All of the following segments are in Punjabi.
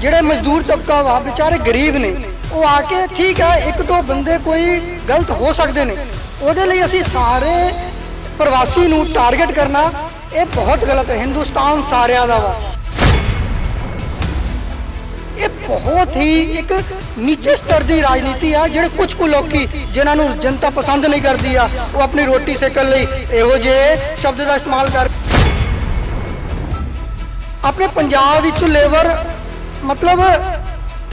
ਜਿਹੜੇ ਮਜ਼ਦੂਰ ਤਬਕਾ ਵਾ, ਵਿਚਾਰੇ ਗਰੀਬ ਨੇ, ਉਹ ਆ ਕੇ ਠੀਕ ਹੈ, ਇੱਕ ਦੋ ਬੰਦੇ ਕੋਈ ਗਲਤ ਹੋ ਸਕਦੇ ਨੇ। ਉਹਦੇ ਲਈ ਅਸੀਂ ਸਾਰੇ ਪ੍ਰਵਾਸੀ ਨੂੰ ਟਾਰਗੇਟ ਕਰਨਾ, ਇਹ ਬਹੁਤ ਗਲਤ ਹੈ, ਹਿੰਦੁਸਤਾਨ ਸਾਰਿਆਂ ਦਾ ਵਾ। ਇਹ ਬਹੁਤ ਹੀ ਇੱਕ ਨੀਚੇ ਸਤਰ ਦੀ ਰਾਜਨੀਤੀ ਆ, ਜਿਹੜੇ ਕੁਝ ਕੁ ਲੋਕੀ ਜਿਨ੍ਹਾਂ ਨੂੰ ਜਨਤਾ ਪਸੰਦ ਨਹੀਂ ਕਰਦੀ ਆ, ਉਹ ਆਪਣੀ ਰੋਟੀ ਸੇਕਣ ਲਈ ਇਹੋ ਜਿਹੇ ਸ਼ਬਦ ਦਾ ਇਸਤੇਮਾਲ ਕਰ ਆਪਣੇ ਪੰਜਾਬ ਵਿੱਚ ਲੇਬਰ ਮਤਲਬ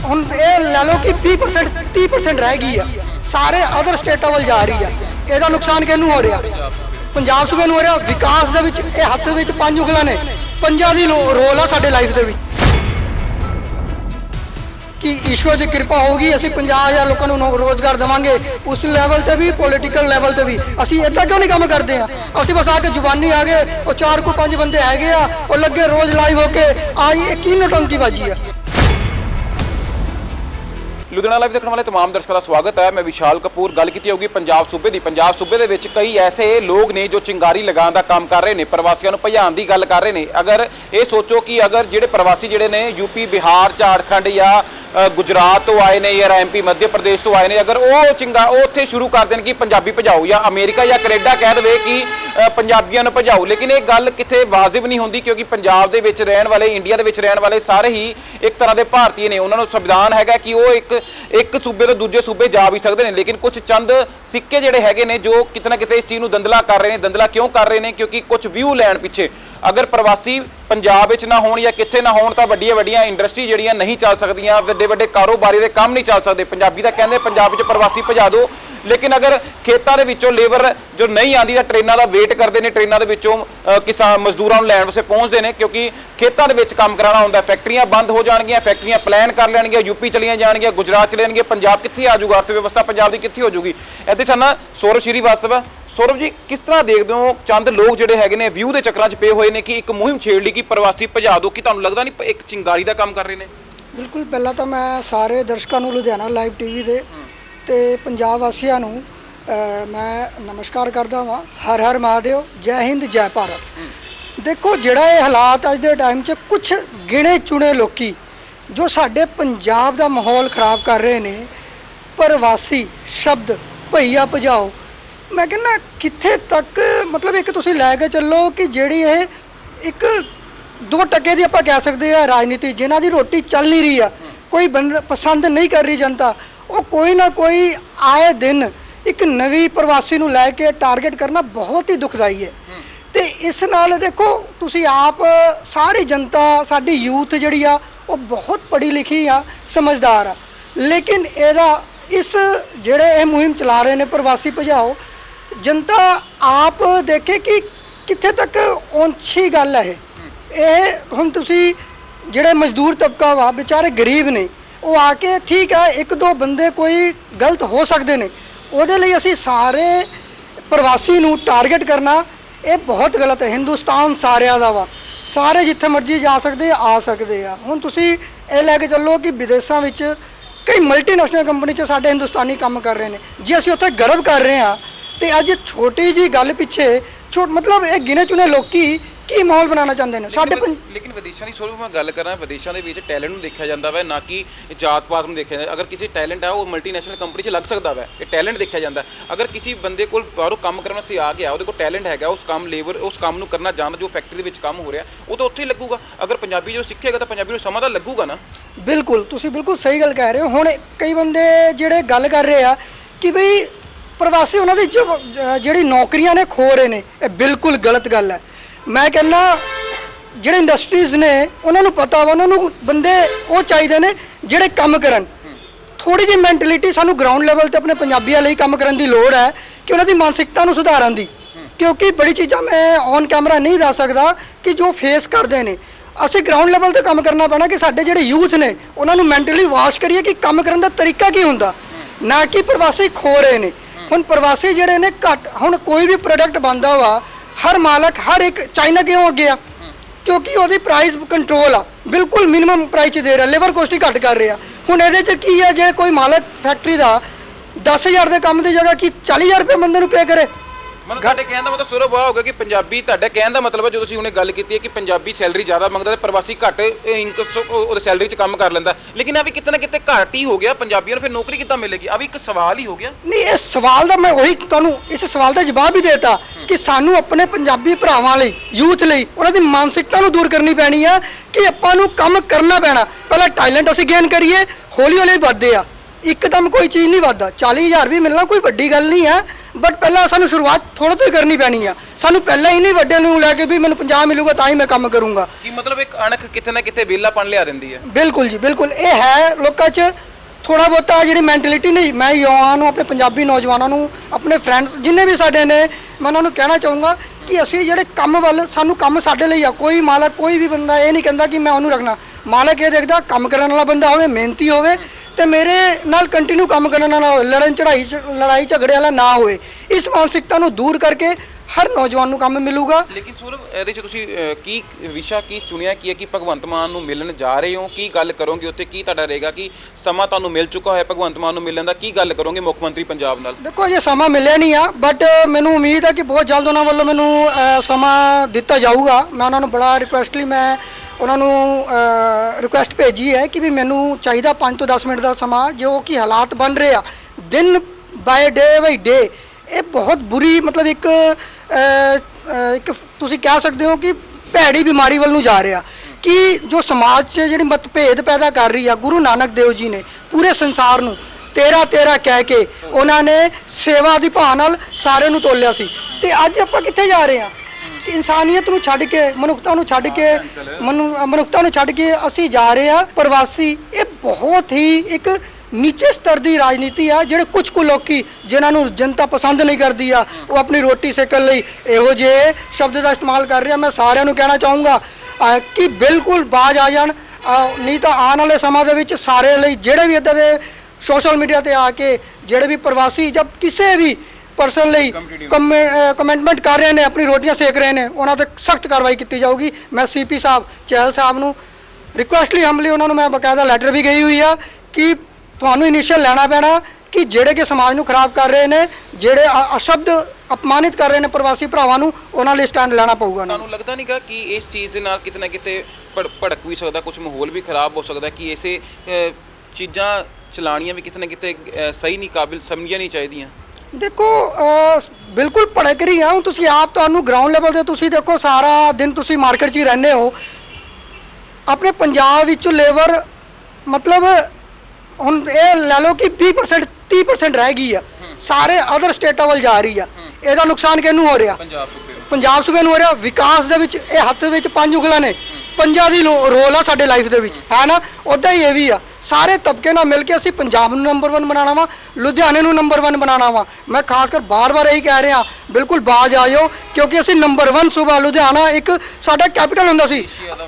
ਹੁਣ ਇਹ ਲੈ ਲਓ ਕਿ 20% 30% ਰਹਿ ਗਈ ਆ। ਸਾਰੇ ਅਦਰ ਸਟੇਟਾਂ ਵੱਲ ਜਾ ਰਹੀ ਆ। ਇਹਦਾ ਨੁਕਸਾਨ ਕਿਹਨੂੰ ਹੋ ਰਿਹਾ? ਪੰਜਾਬ ਸੂਬੇ ਨੂੰ ਹੋ ਰਿਹਾ। ਵਿਕਾਸ ਦੇ ਵਿੱਚ ਇਹ ਹੱਥ ਵਿੱਚ ਪੰਜ ਉਗਲਾਂ ਨੇ। ਪੰਜਾਂ ਦੀ ਰੋਲ ਆ ਸਾਡੇ ਲਾਈਫ ਦੇ ਵਿੱਚ। ਕਿ ਈਸ਼ਵਰ ਦੀ ਕਿਰਪਾ ਹੋਗੀ ਅਸੀਂ 50000 ਲੋਕਾਂ ਨੂੰ ਨੌ- ਰੋਜ਼ਗਾਰ ਦੇਵਾਂਗੇ। ਉਸ ਲੈਵਲ ਤੇ ਵੀ ਪੋਲੀਟੀਕਲ ਲੈਵਲ ਤੇ ਵੀ। ਅਸੀਂ ਇਦਾਂ ਕਿਉਂ ਨਹੀਂ ਕੰਮ ਕਰਦੇ ਆ? ਅਸੀਂ ਬਸ ਆ ਕੇ ਜ਼ੁਬਾਨੀ ਆ ਗਏ, ਉਹ ਚਾਰ ਕੋ ਪੰਜ ਬੰਦੇ ਹੈਗੇ ਆ, ਉਹ ਲੱਗੇ ਰੋਜ਼ ਲਾਈਵ ਹੋ ਕੇ ਆਈ ਇਹ ਕੀ ਨੋਟੰਕੀ ਬਾਜੀ ਆ? ਲੁਧਿਆਣਾ ਲਾਈਵ ਦੇਖਣ ਵਾਲੇ तमाम ਦਰਸ਼ਕਾਂ ਦਾ ਸਵਾਗਤ ਹੈ ਮੈਂ ਵਿਸ਼ਾਲ ਕਪੂਰ ਗੱਲ ਕੀਤੀ ਹੋਊਗੀ ਪੰਜਾਬ ਸੂਬੇ ਦੀ ਪੰਜਾਬ ਸੂਬੇ ਦੇ ਵਿੱਚ ਕਈ ਐਸੇ ਲੋਕ ਨੇ ਜੋ ਚਿੰਗਾਰੀ ਲਗਾਉਣ ਦਾ ਕੰਮ ਕਰ ਰਹੇ ਨੇ ਪ੍ਰਵਾਸੀਆਂ ਨੂੰ ਭਜਾਉਣ ਦੀ ਗੱਲ ਕਰ ਰਹੇ ਨੇ ਅਗਰ ਇਹ ਸੋਚੋ ਕਿ ਅਗਰ ਜਿਹੜੇ ਪ੍ਰਵਾਸੀ ਜਿਹੜੇ ਨੇ ਯੂਪੀ ਬਿਹਾਰ ਝਾਰਖੰਡ ਜਾਂ ਅ, ਗੁਜਰਾਤ ਤੋਂ ਆਏ ਨੇ ਜਾਂ ਐਮਪੀ ਮੱਧ ਪ੍ਰਦੇਸ਼ ਤੋਂ ਆਏ ਨੇ, ਅਗਰ ਉਹ ਚੰਗਾ ਉਹ ਉੱਥੇ ਸ਼ੁਰੂ ਕਰ ਦੇਣ ਕਿ ਪੰਜਾਬੀ ਭਜਾਓ ਜਾਂ ਅਮਰੀਕਾ ਜਾਂ ਕੈਨੇਡਾ ਕਹਿ ਦੇਵੇ ਕਿ ਪੰਜਾਬੀਆਂ ਨੂੰ ਭਜਾਓ। ਲੇਕਿਨ ਇਹ ਗੱਲ ਕਿਤੇ ਵਾਜਿਬ ਨਹੀਂ ਹੁੰਦੀ ਕਿਉਂਕਿ ਪੰਜਾਬ ਦੇ ਵਿੱਚ ਰਹਿਣ ਵਾਲੇ, ਇੰਡੀਆ ਦੇ ਵਿੱਚ ਰਹਿਣ ਵਾਲੇ ਸਾਰੇ ਹੀ ਇੱਕ ਤਰ੍ਹਾਂ ਦੇ ਭਾਰਤੀ ਨੇ। ਉਹਨਾਂ ਨੂੰ ਸੰਵਿਧਾਨ ਹੈਗਾ ਕਿ ਉਹ ਇੱਕ ਇੱਕ ਸੂਬੇ ਤੋਂ ਦੂਜੇ ਸੂਬੇ ਜਾ ਵੀ ਸਕਦੇ ਨੇ। ਲੇਕਿਨ ਕੁਝ ਚੰਦ ਸਿੱਕੇ ਜਿਹੜੇ ਹੈਗੇ ਨੇ ਜੋ ਕਿਤੇ ਨਾ ਕਿਤੇ ਇਸ ਚੀਜ਼ ਨੂੰ ਦੰਦਲਾ ਕਰ ਰਹੇ ਨੇ। ਦੰਦਲਾ ਕਿਉਂ ਕਰ ਰਹੇ ਨੇ? ਕਿਉਂਕਿ ਕੁਝ ਵਿਊ ਲੈਣ ਪਿੱਛੇ ਅਗਰ ਪ੍ਰਵਾਸੀ ਪੰਜਾਬ ਵਿੱਚ ਨਾ ਹੋਣ ਜਾਂ ਕਿੱਥੇ ਨਾ ਹੋਣ ਤਾਂ ਵੱਡੀਆਂ ਵੱਡੀਆਂ ਇੰਡਸਟਰੀ ਜਿਹੜੀਆਂ ਨਹੀਂ ਚੱਲ ਸਕਦੀਆਂ, ਵੱਡੇ ਵੱਡੇ ਕਾਰੋਬਾਰੀ ਦੇ ਕੰਮ ਨਹੀਂ ਚੱਲ ਸਕਦੇ। ਪੰਜਾਬੀ ਤਾਂ ਕਹਿੰਦੇ, ਪੰਜਾਬ ਵਿੱਚ ਪ੍ਰਵਾਸੀ ਭਜਾ ਦਿਓ। ਲੇਕਿਨ ਅਗਰ ਖੇਤਾਂ ਦੇ ਵਿੱਚੋਂ ਲੇਬਰ ਜੋ ਨਹੀਂ ਆਂਦੀ ਤਾਂ ਟ੍ਰੇਨਾਂ ਦਾ ਵੇਟ ਕਰਦੇ ਨੇ, ਟ੍ਰੇਨਾਂ ਦੇ ਵਿੱਚੋਂ ਕਿਸਾਨ ਮਜ਼ਦੂਰਾਂ ਨੂੰ ਲੈਣ ਵਾਸਤੇ ਪਹੁੰਚਦੇ ਨੇ ਕਿਉਂਕਿ ਖੇਤਾਂ ਦੇ ਵਿੱਚ ਕੰਮ ਕਰਾਉਣਾ ਹੁੰਦਾ, ਫੈਕਟਰੀਆਂ ਬੰਦ ਹੋ ਜਾਣਗੀਆਂ, ਫੈਕਟਰੀਆਂ ਪਲਾਨ ਕਰ ਲੈਣਗੀਆਂ ਯੂਪੀ ਚਲੀਆਂ ਜਾਣਗੀਆਂ, ਗੁਜਰਾਤ ਚਲੇ ਜਾਣਗੀਆਂ, ਪੰਜਾਬ ਕਿੱਥੇ ਆ ਜਾਊਗਾ, ਅਰਥ ਵਿਵਸਥਾ ਪੰਜਾਬ ਦੀ ਕਿੱਥੇ ਹੋ ਜਾਊਗੀ? ਇਹਦੇ ਸਾਨਾ ਸੌਰਵ ਸ਼੍ਰੀਵਾਸਤਵ ਸੌਰਵ ਜੀ, ਕਿਸ ਤਰ੍ਹਾਂ ਦੇਖਦੇ ਹੋ ਚੰਦ ਲੋਕ ਜਿਹੜੇ ਹੈਗੇ ਨੇ, ਵਿਊ ਦੇ ਚੱਕਰਾਂ 'ਚ ਪਏ ਹੋਏ ਨੇ ਕਿ ਇੱਕ ਮੁਹਿੰਮ ਛੇੜ ਲਈ ਕਿ ਪ੍ਰਵਾਸੀ ਭਜਾ ਦਿਓ ਕਿ ਤੁਹਾਨੂੰ ਲੱਗਦਾ ਨਹੀਂ ਇੱਕ ਚਿੰਗਾਰੀ ਦਾ ਕੰਮ ਕਰ ਰਹੇ ਨੇ? ਬਿਲਕੁਲ, ਪਹਿਲਾਂ ਤਾਂ ਮੈਂ ਸਾਰੇ ਦਰਸ਼ਕਾਂ ਨੂੰ ਲੁਧਿਆਣਾ ਲਾਈਵ ਟੀਵੀ ਦੇ ਤੇ ਪੰਜਾਬ ਵਾਸੀਆਂ ਨੂੰ ਮੈਂ ਨਮਸਕਾਰ ਕਰਦਾ ਹਾਂ ਹਰ ਹਰ ਮਹਾਦੇਵ, ਜੈ ਹਿੰਦ, ਜੈ ਭਾਰਤ। ਦੇਖੋ, ਜਿਹੜਾ ਇਹ ਹਾਲਾਤ ਅੱਜ ਦੇ ਟਾਈਮ 'ਚ ਕੁਝ ਗਿਣੇ ਚੁਣੇ ਲੋਕੀ, ਜੋ ਸਾਡੇ ਪੰਜਾਬ ਦਾ ਮਾਹੌਲ ਖਰਾਬ ਕਰ ਰਹੇ ਨੇ, ਪ੍ਰਵਾਸੀ ਸ਼ਬਦ, ਭਈਆ ਭਜਾਓ। ਮੈਂ ਕਹਿੰਦਾ, ਕਿੱਥੇ ਤੱਕ, ਮਤਲਬ ਇੱਕ ਤੁਸੀਂ ਲੈ ਕੇ ਚੱਲੋ ਕਿ ਜਿਹੜੀ ਇਹ ਇੱਕ ਦੋ ਟੱਕੇ ਦੀ ਆਪਾਂ ਕਹਿ ਸਕਦੇ ਆ ਰਾਜਨੀਤੀ, ਜਿਨ੍ਹਾਂ ਦੀ ਰੋਟੀ ਚੱਲ ਨਹੀਂ ਰਹੀ ਆ, ਕੋਈ ਬੰ- ਪਸੰਦ ਨਹੀਂ ਕਰ ਰਹੀ ਜਨਤਾ। ਉਹ ਕੋਈ ਨਾ ਕੋਈ ਆਏ ਦਿਨ ਇੱਕ ਨਵੀਂ ਪ੍ਰਵਾਸੀ ਨੂੰ ਲੈ ਕੇ ਟਾਰਗੇਟ ਕਰਨਾ ਬਹੁਤ ਹੀ ਦੁਖਦਾਈ ਹੈ। ਤੇ ਇਸ ਨਾਲ ਦੇਖੋ, ਤੁਸੀਂ ਆਪ, ਸਾਰੀ ਜਨਤਾ, ਸਾਡੀ ਯੂਥ ਜਿਹੜੀ ਆ, ਉਹ ਬਹੁਤ ਪੜ੍ਹੀ ਲਿਖੀ ਆ, ਸਮਝਦਾਰ ਆ। ਲੇਕਿਨ ਇਹਦਾ ਇਸ ਜਿਹੜੇ ਇਹ ਮੁਹਿੰਮ ਚਲਾ ਰਹੇ ਨੇ ਪ੍ਰਵਾਸੀ ਭਜਾਓ, ਜਨਤਾ ਆਪ ਦੇਖੇ ਕਿ ਕਿੱਥੇ ਤੱਕ ਔਂਛੀ ਗੱਲ ਹੈ ਇਹ। ਇਹ ਹੁਣ ਤੁਸੀਂ, ਜਿਹੜੇ ਮਜ਼ਦੂਰ ਤਬਕਾ ਵਾ, ਵਿਚਾਰੇ ਗਰੀਬ ਨੇ ਉਹ ਆ ਕੇ ਠੀਕ ਹੈ ਇੱਕ ਦੋ ਬੰਦੇ ਕੋਈ ਗਲਤ ਹੋ ਸਕਦੇ ਨੇ। ਉਹਦੇ ਲਈ ਅਸੀਂ ਸਾਰੇ ਪ੍ਰਵਾਸੀ ਨੂੰ ਟਾਰਗੇਟ ਕਰਨਾ, ਇਹ ਬਹੁਤ ਗਲਤ ਹੈ। ਹਿੰਦੁਸਤਾਨ ਸਾਰਿਆਂ ਦਾ ਵਾ। ਸਾਰੇ ਜਿੱਥੇ ਮਰਜ਼ੀ ਜਾ ਸਕਦੇ, ਆ ਸਕਦੇ ਆ। ਹੁਣ ਤੁਸੀਂ ਇਹ ਲੈ ਕੇ ਚੱਲੋ ਕਿ ਵਿਦੇਸ਼ਾਂ ਵਿੱਚ ਕਈ ਮਲਟੀਨੈਸ਼ਨਲ ਕੰਪਨੀ 'ਚ ਸਾਡੇ ਹਿੰਦੁਸਤਾਨੀ ਕੰਮ ਕਰ ਰਹੇ ਨੇ। ਜੇ ਅਸੀਂ ਉੱਥੇ ਗਰਵ ਕਰ ਰਹੇ ਆ ਤੇ ਅੱਜ ਛੋਟੀ ਜੀ ਗੱਲ ਪਿੱਛੇ ਛੋਟ ਮਤਲਬ ਇਹ ਗਿਨੇ ਚੁਨੇ ਲੋਕੀ ਕੀ ਮਾਹੌਲ ਬਣਾਉਣਾ ਚਾਹੁੰਦੇ ਨੇ? ਸਾਡੇ ਪੰਜ ਲੇਕਿਨ ਵਿਦੇਸ਼ਾਂ ਦੀ ਸੋਚ ਮੈਂ ਗੱਲ ਕਰਾਂ ਵਿਦੇਸ਼ਾਂ ਦੇ ਵਿੱਚ ਟੈਲੈਂਟ ਨੂੰ ਦੇਖਿਆ ਜਾਂਦਾ ਵਾ ਨਾ ਕਿ ਜਾਤ ਪਾਤ ਨੂੰ ਦੇਖਿਆ ਜਾਂਦਾ। ਅਗਰ ਕਿਸੇ ਟੈਲੈਂਟ ਹੈ ਉਹ ਮਲਟੀਨੈਸ਼ਨਲ ਕੰਪਨੀ 'ਚ ਲੱਗ ਸਕਦਾ ਵਾ ਇਹ ਟੈਲੈਂਟ ਦੇਖਿਆ ਜਾਂਦਾ। ਅਗਰ ਕਿਸੇ ਬੰਦੇ ਕੋਲ ਬਾਹਰੋਂ ਕੰਮ ਕਰਨ ਵਾਸਤੇ ਆ ਗਿਆ ਉਹਦੇ ਕੋਲ ਟੈਲੈਂਟ ਹੈਗਾ ਉਸ ਕੰਮ ਲੇਬਰ ਉਸ ਕੰਮ ਨੂੰ ਕਰਨਾ ਜਾਣਦਾ ਜੋ ਫੈਕਟਰੀ ਦੇ ਵਿੱਚ ਕੰਮ ਹੋ ਰਿਹਾ ਉਹ ਤਾਂ ਉੱਥੇ ਹੀ ਲੱਗੂਗਾ। ਅਗਰ ਪੰਜਾਬੀ ਜੋ ਸਿੱਖੇਗਾ ਤਾਂ ਪੰਜਾਬੀ ਨੂੰ ਸਮਾਂ ਤਾਂ ਲੱਗੂਗਾ ਨਾ। ਬਿਲਕੁਲ ਤੁਸੀਂ ਬਿਲਕੁਲ ਸਹੀ ਗੱਲ ਕਹਿ ਰਹੇ ਹੋ। ਹੁਣ ਕਈ ਬੰਦੇ ਜਿਹੜੇ ਗੱਲ ਕਰ ਰਹੇ ਆ ਕਿ ਬਈ ਪ੍ਰਵਾਸੀ ਉਹਨਾਂ ਦੀ ਜੋ- ਅਹ ਜਿਹੜੀ ਨੌਕਰੀਆਂ ਨੇ ਖੋ ਰਹੇ ਨੇ ਇਹ ਬਿਲਕੁਲ ਗਲਤ ਗੱਲ ਹੈ। ਮੈਂ ਕਹਿੰਦਾ, ਜਿਹੜੇ ਇੰਡਸਟਰੀਜ਼ ਨੇ, ਉਹਨਾਂ ਨੂੰ ਪਤਾ ਵਾ, ਉਹਨਾਂ ਨੂੰ ਬੰਦੇ ਉਹ ਚਾਹੀਦੇ ਨੇ ਜਿਹੜੇ ਕੰਮ ਕਰਨ। ਥੋੜੀ ਜਿਹੀ ਮੈਂਟੈਲਿਟੀ ਸਾਨੂੰ ਗਰਾਊਂਡ ਲੈਵਲ ਤੇ ਆਪਣੇ ਪੰਜਾਬੀਆਂ ਲਈ ਕੰਮ ਕਰਨ ਦੀ ਲੋੜ ਹੈ ਕਿ ਉਹਨਾਂ ਦੀ ਮਾਨਸਿਕਤਾ ਨੂੰ ਸੁਧਾਰਨ ਦੀ। ਕਿਉਂਕਿ ਬੜੀ ਚੀਜ਼ਾਂ ਮੈਂ ਔਨ ਕੈਮਰਾ ਨਹੀਂ ਦੱਸ ਸਕਦਾ ਕਿ ਜੋ ਫੇਸ ਕਰਦੇ ਨੇ। ਅਸੀਂ ਗਰਾਊਂਡ ਲੈਵਲ ਤੇ ਕੰਮ ਕਰਨਾ ਪੈਣਾ ਕਿ ਸਾਡੇ ਜਿਹੜੇ ਯੂਥ ਨੇ, ਉਹਨਾਂ ਨੂੰ ਮੈਂਟਲੀ ਵਾਸ਼ ਕਰੀਏ ਕਿ ਕੰਮ ਕਰਨ ਦਾ ਤਰੀਕਾ ਕੀ ਹੁੰਦਾ। ਨਾ ਕਿ ਪ੍ਰਵਾਸੀ ਖੋ ਰਹੇ ਨੇ। ਹੁਣ ਪ੍ਰਵਾਸੀ ਜਿਹੜੇ ਨੇ ਘੱਟ, ਹੁਣ ਕੋਈ ਵੀ ਪ੍ਰੋਡਕਟ ਬਣਦਾ ਵਾ ਹਰ ਮਾਲਕ, ਹਰ ਇੱਕ ਚਾਈਨਾ ਕਿਉਂ ਅੱਗੇ ਆ? ਕਿਉਂਕਿ ਉਹਦੀ ਪ੍ਰਾਈਸ ਕੰਟਰੋਲ ਆ। ਬਿਲਕੁਲ ਮਿਨੀਮਮ ਪ੍ਰਾਈਸ 'ਚ ਦੇ ਰਿਹਾ ਲੇਬਰ ਕੋਸਟ ਹੀ ਘੱਟ ਕਰ ਰਿਹਾ। ਹੁਣ ਇਹਦੇ 'ਚ ਕੀ ਹੈ ਜੇ ਕੋਈ ਮਾਲਕ ਫੈਕਟਰੀ ਦਾ 10000 ਦੇ ਕੰਮ ਦੀ ਜਗ੍ਹਾ ਕੀ 40000 ਰੁਪਏ ਬੰਦੇ ਨੂੰ ਪੇ ਕਰੇ? ਮਤਲਬ ਤੁਹਾਡੇ ਕਹਿਣ ਦਾ ਮਤਲਬ ਸੁਰਭ ਆ ਹੋਗਾ ਕਿ ਪੰਜਾਬੀ ਤੁਹਾਡੇ ਕਹਿਣ ਦਾ ਮਤਲਬ ਹੈ ਜਦੋਂ ਤੁਸੀਂ ਉਹਨੇ ਗੱਲ ਕੀਤੀ ਹੈ ਕਿ ਪੰਜਾਬੀ ਸੈਲਰੀ ਜ਼ਿਆਦਾ ਮੰਗਦਾ ਤੇ ਪ੍ਰਵਾਸੀ ਘੱਟ ਉਹਦੇ ਸੈਲਰੀ 'ਚ ਕੰਮ ਕਰ ਲੈਂਦਾ। ਲੇਕਿਨ ਆ ਵੀ ਕਿਤੇ ਨਾ ਕਿਤੇ ਘੱਟ ਹੀ ਹੋ ਗਿਆ ਪੰਜਾਬੀਆਂ ਨੂੰ ਫਿਰ ਨੌਕਰੀ ਕਿੱਦਾਂ ਮਿਲੇਗੀ? ਆ ਵੀ ਇੱਕ ਸਵਾਲ ਹੀ ਹੋ ਗਿਆ। ਨਹੀਂ ਇਹ ਸਵਾਲ ਦਾ ਮੈਂ ਉਹੀ ਤੁਹਾਨੂੰ ਇਸ ਸਵਾਲ ਦਾ ਜਵਾਬ ਹੀ ਦੇਤਾ ਕਿ ਸਾਨੂੰ ਆਪਣੇ ਪੰਜਾਬੀ ਭਰਾਵਾਂ ਲਈ ਯੂਥ ਲਈ ਉਹਨਾਂ ਦੀ ਮਾਨਸਿਕਤਾ ਨੂੰ ਦੂਰ ਕਰਨੀ ਪੈਣੀ ਆ ਕਿ ਆਪਾਂ ਨੂੰ ਕੰਮ ਕਰਨਾ ਪੈਣਾ। ਪਹਿਲਾਂ ਟੈਲੈਂਟ ਅਸੀਂ ਗੇਨ ਕਰੀਏ ਹੌਲੀ ਹੌਲੀ ਵੱਧਦੇ ਆ। ਇੱਕਦਮ ਕੋਈ ਚੀਜ਼ ਨਹੀਂ ਵੱਧਦਾ। 40000 ਵੀ ਮਿਲਣਾ ਕੋਈ ਵੱਡੀ ਗੱਲ ਨਹੀਂ ਹੈ ਬਟ ਪਹਿਲਾਂ ਸਾਨੂੰ ਸ਼ੁਰੂਆਤ ਥੋੜਾ ਤੋਂ ਹੀ ਕਰਨੀ ਪੈਣੀ ਆ। ਸਾਨੂੰ ਪਹਿਲਾਂ ਹੀ ਨਹੀਂ ਵੱਡੇ ਨੂੰ ਲੈ ਕੇ ਵੀ ਮੈਨੂੰ 50 ਮਿਲੂਗਾ ਤਾਂ ਹੀ ਮੈਂ ਕੰਮ ਕਰੂੰਗਾ। ਕਿ ਮਤਲਬ ਇੱਕ ਅਣਖ ਕਿਤੇ ਨਾ ਕਿਤੇ ਵਿਹਲਾਪਣ ਲਿਆ ਦਿੰਦੀ ਹੈ? ਬਿਲਕੁਲ ਜੀ ਬਿਲਕੁਲ। ਇਹ ਹੈ ਲੋਕਾਂ 'ਚ ਥੋੜਾ ਬਹੁਤਾ ਜਿਹੜੀ ਮੈਂਟੈਲਿਟੀ ਨਹੀਂ ਮੈਂ ਯੁਵਾਵਾਂ ਨੂੰ ਆਪਣੇ ਪੰਜਾਬੀ ਨੌਜਵਾਨਾਂ ਨੂੰ ਆਪਣੇ ਫਰੈਂਡਸ ਜਿੰਨੇ ਵੀ ਸਾਡੇ ਨੇ ਮੈਂ ਉਹਨਾਂ ਨੂੰ ਕਹਿਣਾ ਚਾਹੂੰਗਾ ਕਿ ਅਸੀਂ ਜਿਹੜੇ ਕੰਮ ਵੱਲ ਸਾਨੂੰ ਕੰਮ ਸਾਡੇ ਲਈ ਆ ਕੋਈ ਮਾਲਕ ਕੋਈ ਵੀ ਬੰਦਾ ਇਹ ਨਹੀਂ ਕਹਿੰਦਾ ਕਿ ਮੈਂ ਉਹਨੂੰ ਰੱਖਣਾ। ਮਾਲਕ ਇਹ ਦੇਖਦਾ ਕੰਮ ਕਰਨ ਵਾਲਾ ਬੰਦਾ ਹੋਵੇ ਮਿਹਨਤੀ ਹੋਵੇ ਤੇ ਮੇਰੇ ਨਾਲ ਕੰਟੀਨਿਊ ਕੰਮ ਕਰਨ ਹੋਵੇ ਲੜਨ ਚੜਾਈ ਲੜਾਈ ਝਗੜੇ ਵਾਲਾ ਨਾ ਹੋਵੇ ਇਸ ਮਾਨਸਿਕਤਾ ਨੂੰ ਦੂਰ ਕਰਕੇ ਹਰ ਨੌਜਵਾਨ ਨੂੰ ਕੰਮ ਮਿਲੂਗਾ। ਲੇਕਿਨ ਸੂਰਭ ਇਹਦੇ 'ਚ ਤੁਸੀਂ ਅਹ, ਕੀ ਵਿਸ਼ਾ ਕੀ ਚੁਣਿਆ ਕੀ ਹੈ ਕਿ ਭਗਵੰਤ ਮਾਨ ਨੂੰ ਮਿਲਣ ਜਾ ਰਹੇ ਹੋ? ਕੀ ਗੱਲ ਕਰੋਗੇ ਉੱਤੇ ਕੀ ਤੁਹਾਡਾ ਰਹੇਗਾ ਕਿ ਸਮਾਂ ਤੁਹਾਨੂੰ ਮਿਲ ਚੁੱਕਾ ਹੋਇਆ ਭਗਵੰਤ ਮਾਨ ਨੂੰ ਮਿਲਣ ਦਾ? ਕੀ ਗੱਲ ਕਰੋਗੇ ਮੁੱਖ ਮੰਤਰੀ ਪੰਜਾਬ ਨਾਲ? ਦੇਖੋ ਜੇ ਸਮਾਂ ਮਿਲਿਆ ਨਹੀਂ ਆ ਬਟ ਮੈਨੂੰ ਉਮੀਦ ਹੈ ਕਿ ਬਹੁਤ ਜਲਦ ਉਹਨਾਂ ਵੱਲੋਂ ਮੈਨੂੰ ਅ, ਸਮਾਂ ਦਿੱਤਾ ਜਾਊਗਾ। ਮੈਂ ਉਹਨਾਂ ਨੂੰ ਬੜਾ ਰਿਕੁਐਸਟਲੀ ਮੈਂ ਉਹਨਾਂ ਨੂੰ ਰਿਕੁਐਸਟ ਭੇਜੀ ਹੈ ਕਿ ਵੀ ਮੈਨੂੰ ਚਾਹੀਦਾ 5 ਤੋਂ 10 ਮਿੰਟ ਦਾ ਸਮਾਂ, ਜੋ ਕਿ ਹਾਲਾਤ ਬਣ ਰਹੇ ਆ। ਦਿਨ ਬਾਏ ਡੇ ਬਾਈ ਡੇ ਇਹ ਬਹੁਤ ਬੁਰੀ, ਮਤਲਬ ਇੱਕ ਇੱਕ ਤੁਸੀਂ ਕਹਿ ਸਕਦੇ ਹੋ ਕਿ ਭੈੜੀ ਬਿਮਾਰੀ ਵੱਲ ਨੂੰ ਜਾ ਰਿਹਾ। ਕਿ ਜੋ ਸਮਾਜ 'ਚ ਜਿਹੜੀ ਮਤਭੇਦ ਪੈਦਾ ਕਰ ਰਹੀ ਆ, ਗੁਰੂ ਨਾਨਕ ਦੇਵ ਜੀ ਨੇ ਪੂਰੇ ਸੰਸਾਰ ਨੂੰ ਤੇਰਾ ਤੇਰਾ ਕਹਿ ਕੇ ਉਹਨਾਂ ਨੇ ਸੇਵਾ ਦੀ ਭਾਅ ਨਾਲ ਸਾਰਿਆਂ ਨੂੰ ਤੋਲਿਆ ਸੀ। ਤੇ ਅੱਜ ਆਪਾਂ ਕਿੱਥੇ ਜਾ ਰਹੇ ਹਾਂ ਇਨਸਾਨੀਅਤ ਨੂੰ ਛੱਡ ਕੇ ਮਨੁੱਖਤਾ ਨੂੰ ਛੱਡ ਕੇ ਮਨੁ- ਮਨੁੱਖਤਾ ਨੂੰ ਛੱਡ ਕੇ ਅਸੀਂ ਜਾ ਰਹੇ ਹਾਂ ਪ੍ਰਵਾਸੀ। ਇਹ ਬਹੁਤ ਹੀ ਇੱਕ ਨੀਚੇ ਸਤਰ ਦੀ ਰਾਜਨੀਤੀ ਆ ਜਿਹੜੇ ਕੁਝ ਕੁ ਲੋਕੀ ਜਿਨ੍ਹਾਂ ਨੂੰ ਜਨਤਾ ਪਸੰਦ ਨਹੀਂ ਕਰਦੀ ਆ ਉਹ ਆਪਣੀ ਰੋਟੀ ਸੇਕਣ ਲਈ ਇਹੋ ਜਿਹੇ ਸ਼ਬਦ ਦਾ ਇਸਤੇਮਾਲ ਕਰ ਰਿਹਾ ਮੈਂ ਸਾਰਿਆਂ ਨੂੰ ਕਹਿਣਾ ਚਾਹੂੰਗਾ ਅਹ, ਕਿ ਬਿਲਕੁਲ ਬਾਜ ਆ ਜਾਣ। ਅਹ, ਨਹੀਂ ਤਾਂ ਆਉਣ ਵਾਲੇ ਸਮਾਂ ਦੇ ਵਿੱਚ ਸਾਰੇ ਲਈ ਜਿਹੜੇ ਵੀ ਇੱਦਾਂ ਦੇ ਸੋਸ਼ਲ ਮੀਡੀਆ ਤੇ ਆ ਕੇ ਜਿਹੜੇ ਵੀ ਪ੍ਰਵਾਸੀ ਜਾਂ ਕਿਸੇ ਵੀ ਪਰਸਨ ਲਈ ਕਮੈਂਟਮੈਂਟ ਕਰ ਰਹੇ ਨੇ ਆਪਣੀ ਰੋਟੀਆਂ ਸੇਕ ਰਹੇ ਨੇ ਉਹਨਾਂ ਤੇ ਸਖਤ ਕਾਰਵਾਈ ਕੀਤੀ ਜਾਊਗੀ। ਮੈਂ ਸੀਪੀ ਸਾਹਿਬ ਚਹਿਲ ਸਾਹਿਬ ਨੂੰ ਰਿਕੁਐਸਟਲੀ ਹੰਬਲੀ ਉਹਨਾਂ ਨੂੰ ਮੈਂ ਬਕਾਇਦਾ ਲੈਟਰ ਵੀ ਗਈ ਹੋਈ ਆ ਕਿ ਤੁਹਾਨੂੰ ਇਨੀਸ਼ੀਅਲ ਲੈਣਾ ਪੈਣਾ ਕਿ ਜਿਹੜੇ ਕਿ ਸਮਾਜ ਨੂੰ ਖਰਾਬ ਕਰ ਰਹੇ ਨੇ ਜਿਹੜੇ ਅਸ਼ਬਦ ਅਪਮਾਨਿਤ ਕਰ ਰਹੇ ਨੇ ਪ੍ਰਵਾਸੀ ਭਰਾਵਾਂ ਨੂੰ ਉਹਨਾਂ ਲਈ ਸਟੈਂਡ ਲੈਣਾ ਪਊਗਾ ਤੁਹਾਨੂੰ ਲੱਗਦਾ ਨਹੀਂਗਾ ਕਿ ਇਸ ਚੀਜ਼ ਦੇ ਨਾਲ ਕਿਤੇ ਨਾ ਕਿਤੇ ਭੜ- ਭੜਕ ਵੀ ਸਕਦਾ ਕੁਝ ਮਾਹੌਲ ਵੀ ਖਰਾਬ ਹੋ ਸਕਦਾ ਕਿ ਇਸੇ ਚੀਜ਼ਾਂ ਚਲਾਣੀਆਂ ਵੀ ਕਿਤੇ ਨਾ ਕਿਤੇ ਸਹੀ ਨਹੀਂ ਕਾਬਿਲ ਸਮਝੀਆਂ ਨਹੀਂ ਚਾਹੀਦੀਆਂ? ਦੇਖੋ ਅਹ, ਬਿਲਕੁਲ ਭੜਕ ਰਹੀ ਆ ਹੁਣ ਤੁਸੀਂ ਆਪ ਤੁਹਾਨੂੰ ਗਰਾਊਂਡ ਲੈਵਲ ਤੇ ਤੁਸੀਂ ਦੇਖੋ ਸਾਰਾ ਦਿਨ ਤੁਸੀਂ ਮਾਰਕੀਟ 'ਚ ਹੀ ਰਹਿੰਦੇ ਹੋ। ਆਪਣੇ ਪੰਜਾਬ ਵਿੱਚੋਂ ਲੇਬਰ ਮਤਲਬ ਹੁਣ ਇਹ ਲੈ ਲਓ ਕਿ 20% 30% ਰਹਿ ਗਈ ਆ। ਸਾਰੇ ਅਦਰ ਸਟੇਟਾਂ ਵੱਲ ਜਾ ਰਹੀ ਆ। ਇਹਦਾ ਨੁਕਸਾਨ ਕਿਹਨੂੰ ਹੋ ਰਿਹਾ? ਪੰਜਾਬ ਸੂਬੇ ਨੂੰ ਪੰਜਾਬ ਸੂਬੇ ਨੂੰ ਹੋ ਰਿਹਾ। ਵਿਕਾਸ ਦੇ ਵਿੱਚ ਇਹ ਹੱਥ ਵਿੱਚ ਪੰਜ ਉਂਗਲਾਂ ਨੇ। ਪੰਜਾਂ ਦੀ ਰੋਲ ਆ ਸਾਡੇ ਲਾਈਫ ਦੇ ਵਿੱਚ। ਹੈ ਨਾ? ਉਦਾਂ ਹੀ ਇਹ ਵੀ ਆ। ਸਾਰੇ ਤਬਕੇ ਨਾਲ ਮਿਲ ਕੇ ਅਸੀਂ ਪੰਜਾਬ ਨੂੰ ਨੰਬਰ 1 ਬਣਾਉਣਾ ਵਾ, ਲੁਧਿਆਣੇ ਨੂੰ ਨੰਬਰ 1 ਬਣਾਉਣਾ ਵਾ। ਮੈਂ ਖਾਸ ਕਰ ਬਾਰ-ਬਾਰ ਇਹੀ ਕਹਿ ਰਿਹਾ, ਬਿਲਕੁਲ ਬਾਜ ਆ ਜਾਓ ਕਿਉਂਕਿ ਅਸੀਂ ਨੰਬਰ 1 ਸੂਬਾ ਲੁਧਿਆਣਾ ਇੱਕ ਸਾਡਾ ਕੈਪੀਟਲ ਹੁੰਦਾ ਸੀ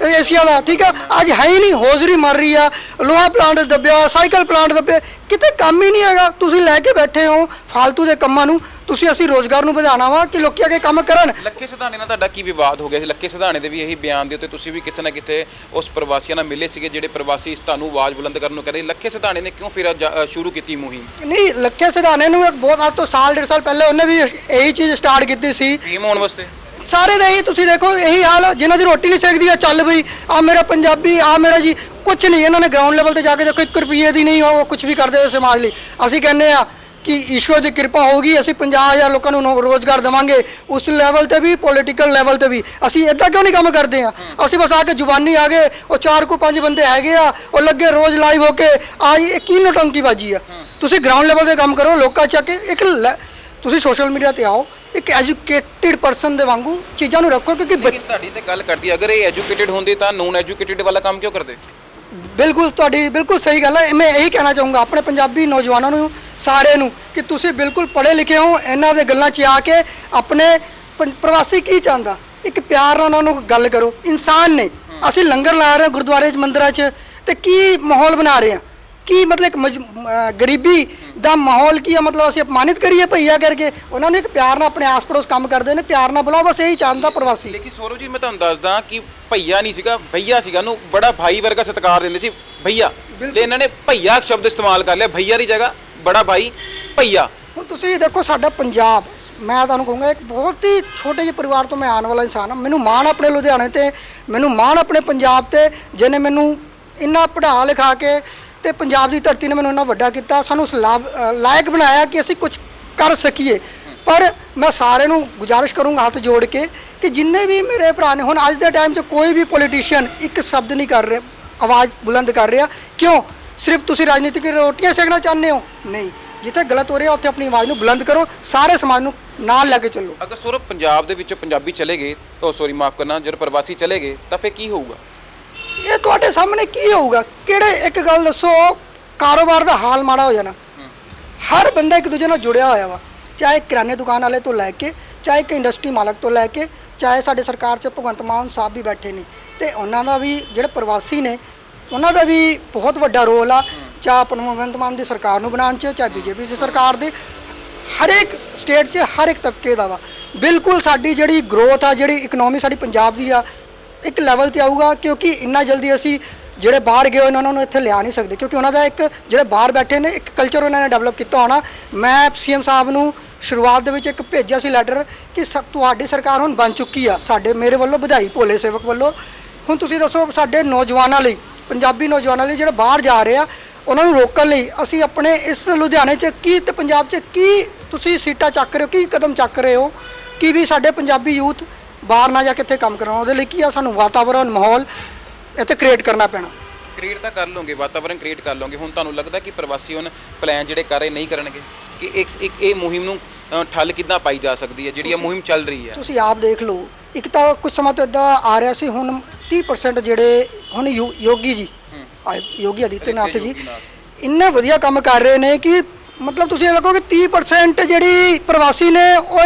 ਏਸ਼ੀਆ ਦਾ, ਠੀਕ ਆ? ਅੱਜ ਹੈ ਹੀ ਨਹੀਂ, ਹੋਜ਼ਰੀ ਮਰ ਰਹੀ ਆ, ਲੋਹਾ ਪਲਾਂਟ ਦੱਬਿਆ ਸਾਈਕਲ ਪਲਾਂਟ ਦੱਬੇ, ਕਿਤੇ ਕੰਮ ਹੀ ਨਹੀਂ ਹੈਗਾ। ਤੁਸੀਂ ਲੈ ਕੇ ਬੈਠੇ ਹੋ ਫालतू ਦੇ ਕੰਮਾਂ ਨੂੰ, ਤੁਸੀਂ ਅਸੀਂ ਰੋਜ਼ਗਾਰ ਨੂੰ ਵਧਾਉਣਾ ਵਾ ਕਿ ਲੋਕੀ ਅੱਗੇ ਕੰਮ ਕਰਨ। ਲੱਖੇ ਸਿਧਾਣੇ ਨਾਲ ਤੁਹਾਡਾ ਕੀ ਵਿਵਾਦ ਹੋ ਗਿਆ ਸੀ? ਲੱਖੇ ਸਿਧਾਣੇ ਦੇ ਵੀ ਇਹੀ ਬਿਆਨ ਦੇ ਉੱਤੇ ਤੁਸੀਂ ਵੀ ਕਿਤੇ ਨਾ ਕਿਤੇ ਉਸ ਪ੍ਰਵਾਸੀਆਂ ਨਾਲ ਮਿਲੇ ਸੀਗੇ, ਜਿਹੜੇ ਪ੍ਰਵਾਸੀ ਇਸ ਤੁਹਾਨੂੰ ਆਵਾਜ਼ ਬੁਲੰਦ ਕਰ ਕਰਨ ਨੂੰ ਕਹਿੰਦੇ ਲੱਖੇ ਸਿਧਾਣੇ ਨੇ ਕਿਉਂ ਫਿਰ ਅ, ਸ਼ੁਰੂ ਕੀਤੀ ਮੁਹਿੰਮ? ਨਹੀਂ ਲੱਖੇ ਸਿਧਾਣੇ ਨੂੰ ਇੱਕ ਬਹੁਤ ਅੱਜ ਤੋਂ ਸਾਲ ਡੇਢ ਸਾਲ ਪਹਿਲੇ ਉਹਨੇ ਵੀ ਇਹੀ ਚੀਜ਼ ਸਟਾਰਟ ਕੀਤੀ ਸੀ। ਟੀਮ ਹੋਣ ਵਾਸਤੇ? ਸਾਰੇ ਦਾ ਤੁਸੀਂ ਦੇਖੋ ਇਹੀ ਹਾਲ ਆ, ਜਿਨ੍ਹਾਂ ਦੀ ਰੋਟੀ ਨਹੀਂ ਸਕਦੀ ਆ ਚੱਲ ਬਈ ਆ ਮੇਰਾ ਪੰਜਾਬੀ ਆ ਮੇਰਾ ਜੀ ਕੁਝ ਨਹੀਂ ਇਹਨਾਂ ਨੇ ਗਰਾਊਂਡ ਲੈਵਲ ਤੇ ਜਾ ਕੇ ਦੇਖੋ 1 ਰੁਪਏ ਦੀ ਨਹੀਂ ਉਹ ਕੁਝ ਵੀ ਕਰਦੇ ਹੋਏ ਸਮਾਜ ਲਈ। ਅਸੀਂ ਕਹਿੰਦੇ ਆ ਕਿ ਈਸ਼ਵਰ ਦੀ ਕਿਰਪਾ ਹੋਊਗੀ ਅਸੀਂ 50000 ਲੋਕਾਂ ਨੂੰ ਨੌ- ਰੋਜ਼ਗਾਰ ਦੇਵਾਂਗੇ। ਉਸ ਲੈਵਲ ਤੇ ਵੀ ਪੋਲੀਟੀਕਲ ਲੈਵਲ ਤੇ ਵੀ। ਅਸੀਂ ਇਦਾਂ ਕਿਉਂ ਨਹੀਂ ਕੰਮ ਕਰਦੇ ਆ ਅਸੀਂ ਬਸ ਆ ਕੇ ਜ਼ੁਬਾਨੀ ਆ ਗਏ ਉਹ ਚਾਰ ਕੋ ਪੰਜ ਬੰਦੇ ਹੈਗੇ ਆ ਉਹ ਲੱਗੇ ਰੋਜ਼ ਲਾਈਵ ਹੋ ਕੇ ਆ ਇਹ ਕੀ ਨੋਟੰਕੀ ਬਾਜੀ ਆ? ਤੁਸੀਂ ਗਰਾਊਂਡ ਲੈਵਲ ਤੇ ਕੰਮ ਕਰੋ ਲੋਕਾਂ ਚ ਆ ਕੇ ਇੱਕ ਲੈ- ਤੁਸੀਂ ਸੋਸ਼ਲ ਮੀਡੀਆ ਤੇ ਆਓ ਇੱਕ ਐਜੂਕੇਟਿਡ ਪਰਸਨ ਦੇ ਵਾਂਗੂ ਚੀਜ਼ਾਂ ਨੂੰ ਰੱਖੋ ਕਿਉਂਕਿ ਬੱਚ- ਲੇਕਿਨ ਤੁਹਾਡੀ ਤੇ ਗੱਲ ਕਰਦੀ ਅਗਰ ਇਹ ਐਜੂਕੇਟਿਡ ਹੁੰਦੇ ਤਾਂ ਨੋਨ ਐਜੂਕੇਟਿਡ ਵਾਲਾ ਕੰਮ ਕਿਉਂ ਕਰਦੇ? ਬਿਲਕੁਲ ਤੁਹਾਡੀ ਬਿਲਕੁਲ ਸਹੀ ਗੱਲ ਹੈ ਮੈਂ ਇਹੀ ਕਹਿਣਾ ਚਾਹੂੰਗਾ ਆਪਣੇ ਪੰਜਾਬੀ ਨੌਜਵਾਨਾਂ ਨੂੰ ਸਾਰੇ ਨੂੰ ਕਿ ਤੁਸੀਂ ਬਿਲਕੁਲ ਪੜ੍ਹੇ ਲਿਖੇ ਹੋ ਇਹਨਾਂ ਦੇ ਗੱਲਾਂ 'ਚ ਆ ਕੇ ਆਪਣੇ ਪੰ- ਪ੍ਰਵਾਸੀ ਕੀ ਚਾਹੁੰਦਾ? ਇੱਕ ਪਿਆਰ ਨਾਲ ਉਹਨਾਂ ਨੂੰ ਗੱਲ ਕਰੋ। ਇਨਸਾਨ ਨੇ। ਅਸੀਂ ਲੰਗਰ ਲਾ ਰਹੇ ਹਾਂ ਗੁਰਦੁਆਰੇ 'ਚ ਮੰਦਿਰਾਂ 'ਚ ਤੇ ਕੀ ਮਾਹੌਲ ਬਣਾ ਰਹੇ ਹਾਂ? ਕੀ ਮਤਲਬ ਇੱਕ ਮਜ- ਅਹ ਗਰੀਬੀ ਦਾ ਮਾਹੌਲ ਕੀ ਆ? ਮਤਲਬ ਅਸੀਂ ਅਪਮਾਨਿਤ ਕਰੀਏ ਭਈਆ ਕਰਕੇ? ਉਹਨਾਂ ਨੂੰ ਇੱਕ ਪਿਆਰ ਨਾਲ ਆਪਣੇ ਆਸ ਪੜੋਸ ਕੰਮ ਕਰਦੇ ਨੇ ਪਿਆਰ ਨਾਲ ਬੁਲਾਓ ਬਸ ਇਹੀ ਚਾਹੁੰਦਾ ਪ੍ਰਵਾਸੀ। ਲੇਕਿਨ ਸੌਰਵ ਜੀ ਮੈਂ ਤੁਹਾਨੂੰ ਦੱਸਦਾ ਕਿ ਭਈਆ ਨਹੀਂ ਸੀਗਾ ਭਈਆ ਸੀਗਾ। ਨੂੰ ਬੜਾ ਭਾਈ ਵਰਗਾ ਸਤਿਕਾਰ ਦਿੰਦੇ ਸੀ ਭਈਆ। ਲੈ ਇਹਨਾਂ ਨੇ ਭਈਆ ਸ਼ਬਦ ਇਸਤੇਮਾਲ ਕਰ ਲਿਆ ਭਈਆ ਦੀ ਜਗ੍ਹਾ। ਬੜਾ ਭਾਈ ਭਈਆ। ਹੁਣ ਤੁਸੀਂ ਦੇਖੋ ਸਾਡਾ ਪੰਜਾਬ ਮੈਂ ਤੁਹਾਨੂੰ ਕਹੂੰਗਾ ਇੱਕ ਬਹੁਤ ਹੀ ਛੋਟੇ ਜਿਹੇ ਪਰਿਵਾਰ ਤੋਂ ਮੈਂ ਆਉਣ ਵਾਲਾ ਇਨਸਾਨ ਹਾਂ। ਮੈਨੂੰ ਮਾਣ ਆਪਣੇ ਲੁਧਿਆਣੇ ਤੇ ਮੈਨੂੰ ਮਾਣ ਆਪਣੇ ਪੰਜਾਬ ਤੇ ਜਿਹਨੇ ਮੈਨੂੰ ਇੰਨਾ ਪੜ੍ਹਾ ਲਿਖਾ ਕੇ ਤੇ ਪੰਜਾਬ ਦੀ ਧਰਤੀ ਨੇ ਮੈਨੂੰ ਇੰਨਾ ਵੱਡਾ ਕੀਤਾ ਸਾਨੂੰ ਉਸ ਲਾਭ- ਅ, ਲਾਇਕ ਬਣਾਇਆ ਕਿ ਅਸੀਂ ਕੁਝ ਕਰ ਸਕੀਏ। ਪਰ ਮੈਂ ਸਾਰਿਆਂ ਨੂੰ ਗੁਜ਼ਾਰਿਸ਼ ਕਰੂੰਗਾ ਹੱਥ ਜੋੜ ਕੇ ਕਿ ਜਿੰਨੇ ਵੀ ਮੇਰੇ ਭਰਾ ਨੇ ਹੁਣ ਅੱਜ ਦੇ ਟਾਈਮ 'ਚ ਕੋਈ ਵੀ ਪੋਲੀਟੀਸ਼ੀਅਨ ਇੱਕ ਸ਼ਬਦ ਨਹੀਂ ਕਰ ਰਿਹਾ ਆਵਾਜ਼ ਬੁਲੰਦ ਕਰ ਰਿਹਾ। ਕਿਉਂ? ਸਿਰਫ ਤੁਸੀਂ ਰਾਜਨੀਤਿਕ ਰੋਟੀਆਂ ਸੇਕਣਾ ਚਾਹੁੰਦੇ ਹੋ? ਨਹੀਂ। ਜਿੱਥੇ ਗਲਤ ਹੋ ਰਿਹਾ ਉੱਥੇ ਆਪਣੀ ਆਵਾਜ਼ ਨੂੰ ਬੁਲੰਦ ਕਰੋ ਸਾਰੇ ਸਮਾਜ ਨੂੰ ਨਾਲ ਲੈ ਕੇ ਚੱਲੋ। ਅਗਰ ਸੌਰਵ ਪੰਜਾਬ ਦੇ ਵਿੱਚੋਂ ਪੰਜਾਬੀ ਚਲੇ ਗਏ ਉਹ ਸੌਰੀ ਮਾਫ ਕਰਨਾ ਜਦੋਂ ਪ੍ਰਵਾਸੀ ਚਲੇ ਗਏ ਤਾਂ ਫਿਰ ਕੀ ਹੋਊਗਾ? ਇਹ ਤੁਹਾਡੇ ਸਾਹਮਣੇ ਕੀ ਹੋਊਗਾ? ਕਿਹੜੇ ਇੱਕ ਗੱਲ ਦੱਸੋ ਕਾਰੋਬਾਰ ਦਾ ਹਾਲ ਮਾੜਾ ਹੋ ਜਾਣਾ। ਹਰ ਬੰਦਾ ਇੱਕ ਦੂਜੇ ਨਾਲ ਜੁੜਿਆ ਹੋਇਆ ਵਾ। ਚਾਹੇ ਕਿਰਾਣੇ ਦੁਕਾਨ ਵਾਲੇ ਤੋਂ ਲੈ ਕੇ ਚਾਹੇ ਇੱਕ ਇੰਡਸਟਰੀ ਮਾਲਕ ਤੋਂ ਲੈ ਕੇ ਚਾਹੇ ਸਾਡੇ ਸਰਕਾਰ 'ਚ ਭਗਵੰਤ ਮਾਨ ਸਾਹਿਬ ਵੀ ਬੈਠੇ ਨੇ। ਤੇ ਉਹਨਾਂ ਦਾ ਵੀ ਜਿਹੜੇ ਪ੍ਰਵਾਸੀ ਨੇ ਉਹਨਾਂ ਦਾ ਵੀ ਬਹੁਤ ਵੱਡਾ ਰੋਲ ਆ, ਚਾਹੇ ਭਗਵੰਤ ਮਾਨ ਦੀ ਸਰਕਾਰ ਨੂੰ ਬਣਾਉਣ 'ਚ, ਚਾਹੇ ਬੀਜੇਪੀ ਦੀ ਸਰਕਾਰ ਦੀ ਹਰੇਕ ਸਟੇਟ 'ਚ ਹਰ ਇੱਕ ਤਬਕੇ ਦਾ ਵਾ। ਬਿਲਕੁਲ ਸਾਡੀ ਜਿਹੜੀ ਗਰੋਥ ਆ, ਜਿਹੜੀ ਇਕਨੋਮੀ ਸਾਡੀ ਪੰਜਾਬ ਦੀ ਆ, ਇੱਕ ਲੈਵਲ ਤੇ ਆਊਗਾ, ਕਿਉਂਕਿ ਇੰਨਾ ਜਲਦੀ ਅਸੀਂ ਜਿਹੜੇ ਬਾਹਰ ਗਏ ਹੋਏ ਨੇ, ਉਹਨਾਂ ਨੂੰ ਇੱਥੇ ਲਿਆ ਨਹੀਂ ਸਕਦੇ, ਕਿਉਂਕਿ ਉਹਨਾਂ ਦਾ ਇੱਕ ਜਿਹੜੇ ਬਾਹਰ ਬੈਠੇ ਨੇ, ਇੱਕ ਕਲਚਰ ਉਹਨਾਂ ਨੇ ਡਿਵੈਲਪ ਕੀਤਾ ਹੋਣਾ। ਮੈਂ ਸੀਐਮ ਸਾਹਿਬ ਨੂੰ ਸ਼ੁਰੂਆਤ ਦੇ ਵਿੱਚ ਇੱਕ ਭੇਜਿਆ ਸੀ ਲੈਟਰ ਕਿ ਸ- ਤੁਹਾਡੀ ਸਰਕਾਰ ਹੁਣ ਬਣ ਚੁੱਕੀ ਆ, ਸਾਡੇ, ਮੇਰੇ ਵੱਲੋਂ ਵਧਾਈ ਭੋਲੇ ਸੇਵਕ ਵੱਲੋਂ। ਹੁਣ ਤੁਸੀਂ ਦੱਸੋ ਸਾਡੇ ਨੌਜਵਾਨਾਂ ਲਈ ਪੰਜਾਬੀ ਨੌਜਵਾਨਾਂ ਲਈ ਜਿਹੜੇ ਬਾਹਰ ਜਾ ਰਹੇ ਆ ਉਹਨਾਂ ਨੂੰ ਰੋਕਣ ਲਈ ਅਸੀਂ ਆਪਣੇ ਇਸ ਲੁਧਿਆਣੇ 'ਚ ਕੀ ਤੇ ਪੰਜਾਬ 'ਚ ਕੀ ਤੁਸੀਂ ਸੀਟਾਂ ਚੱਕ ਰਹੇ ਹੋ ਕੀ ਕਦਮ ਚੱਕ ਰਹੇ ਹੋ ਕਿ ਵੀ ਸਾਡੇ ਪੰਜਾਬੀ ਯੂਥ ਬਾਹਰ ਨਾ ਜਾ ਕੇ ਇੱਥੇ ਕੰਮ ਕਰਨ ਉਹਦੇ ਲਈ ਕੀ ਆ ਸਾਨੂੰ ਵਾਤਾਵਰਣ ਮਾਹੌਲ ਇੱਥੇ ਕ੍ਰੀਏਟ ਕਰਨਾ ਪੈਣਾ। ਕ੍ਰੀਏਟ ਤਾਂ ਕਰ ਲਓਗੇ ਵਾਤਾਵਰਣ ਕ੍ਰੀਏਟ ਕਰ ਲਓਗੇ। ਹੁਣ ਤੁਹਾਨੂੰ ਲੱਗਦਾ ਕਿ ਪ੍ਰਵਾਸੀ ਹੁਣ ਪਲਾਨ ਜਿਹੜੇ ਕਰ ਰਹੇ ਨਹੀਂ ਕਰਨਗੇ? ਕਿ ਇੱਕ ਇੱਕ ਇਹ ਮੁਹਿੰਮ ਨੂੰ ਠੱਲ ਕਿੱਦਾਂ ਪਾਈ ਜਾ ਸਕਦੀ ਹੈ ਜਿਹੜੀ ਇਹ ਮੁਹਿੰਮ ਚੱਲ ਰਹੀ ਹੈ? ਤੁਸੀਂ ਆਪ ਦੇਖ ਲਓ ਇੱਕ ਤਾਂ ਕੁਝ ਸਮਾਂ ਤੋਂ ਇਦਾਂ ਆ ਰਿਹਾ ਸੀ ਹੁਣ 30% ਜਿਹੜੇ ਹੁਣ ਯੋ- ਯੋਗੀ ਜੀ ਆਏ- ਯੋਗੀ ਆਦਿੱਤਿਆਨਾਥ ਜੀ। ਇੰਨੇ ਵਧੀਆ ਕੰਮ ਕਰ ਰਹੇ ਨੇ ਕਿ ਮਤਲਬ ਤੁਸੀਂ ਇਹ ਲੱਗੋਗੇ 30% ਜਿਹੜੀ ਪ੍ਰਵਾਸੀ ਨੇ ਉਹ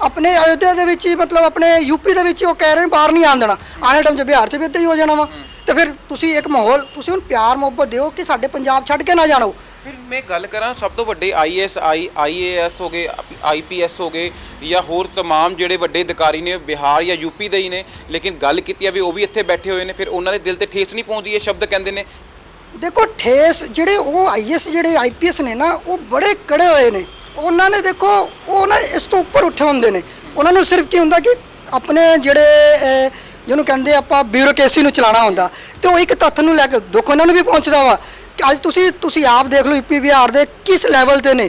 ਆਪਣੇ ਅਯੋਧਿਆ ਦੇ ਵਿੱਚ ਹੀ ਮਤਲਬ ਆਪਣੇ ਯੂਪੀ ਦੇ ਵਿੱਚ ਹੀ ਉਹ ਕਹਿ ਰਹੇ ਨੇ ਬਾਹਰ ਨਹੀਂ ਆਉਣ ਦੇਣਾ। ਵਾਲੇ ਟਾਈਮ 'ਚ ਬਿਹਾਰ 'ਚ ਵੀ ਇੱਦਾਂ ਹੀ ਹੋ ਜਾਣਾ ਵਾ। ਤੇ ਫਿਰ ਤੁਸੀਂ ਇੱਕ ਮਾਹੌਲ ਤੁਸੀਂ ਹੁਣ ਪਿਆਰ ਮੁਹੱਬਤ ਦਿਓ ਕਿ ਸਾਡੇ ਪੰਜਾਬ ਛੱਡ ਕੇ ਨਾ ਜਾਣੋ ਫਿਰ ਮੈਂ ਗੱਲ ਕਰਾਂ ਸਭ ਤੋਂ ਵੱਡੇ ਆਈਐਸ ਆਈ ਆਈਏਐਸ ਹੋ ਗਏ ਆਈਪੀਐਸ ਹੋ ਗਏ ਜਾਂ ਹੋਰ तमाम ਜਿਹੜੇ ਵੱਡੇ ਅਧਿਕਾਰੀ ਨੇ ਬਿਹਾਰ ਜਾਂ ਯੂਪੀ ਦੇ ਹੀ ਨੇ ਲੇਕਿਨ ਗੱਲ ਕੀਤੀ ਆ ਵੀ ਉਹ ਵੀ ਇੱਥੇ ਬੈਠੇ ਹੋਏ ਨੇ ਫਿਰ ਉਹਨਾਂ ਦੇ ਦਿਲ ਤੇ ਠੇਸ ਨਹੀਂ ਪਹੁੰਚਦੀ ਇਹ ਸ਼ਬਦ ਕਹਿੰਦੇ ਨੇ ਦੇਖੋ ਠੇਸ ਜਿਹੜੇ ਉਹ ਆਈਐਸ ਜਿਹੜੇ ਆਈਪੀਐਸ ਨੇ ਨਾ ਉਹ ਬੜੇ ਕੜੇ ਹੋਏ ਨੇ ਉਹਨਾਂ ਨੇ ਦੇਖੋ ਉਹ ਨਾ ਇਸ ਤੋਂ ਉੱਪਰ ਉੱਠੇ ਹੁੰਦੇ ਨੇ ਉਹਨਾਂ ਨੂੰ ਸਿਰਫ ਕੀ ਹੁੰਦਾ ਕਿ ਆਪਣੇ ਜਿਹੜੇ ਅਹ, ਜਿਹਨੂੰ ਕਹਿੰਦੇ ਆਪਾਂ ਬਿਊਰੋਕ੍ਰੇਸੀ ਨੂੰ ਚਲਾਉਣਾ ਹੁੰਦਾ ਤੇ ਉਹ ਇੱਕ ਤੱਥ ਨੂੰ ਲੈ ਕੇ ਦੁੱਖ ਉਹਨਾਂ ਨੂੰ ਵੀ ਪਹੁੰਚਦਾ ਵਾ ਕਿ ਅੱਜ ਤੁਸੀਂ ਤੁਸੀਂ ਆਪ ਦੇਖ ਲਓ ਯੂਪੀ ਬਿਹਾਰ ਦੇ ਕਿਸ ਲੈਵਲ ਤੇ ਨੇ।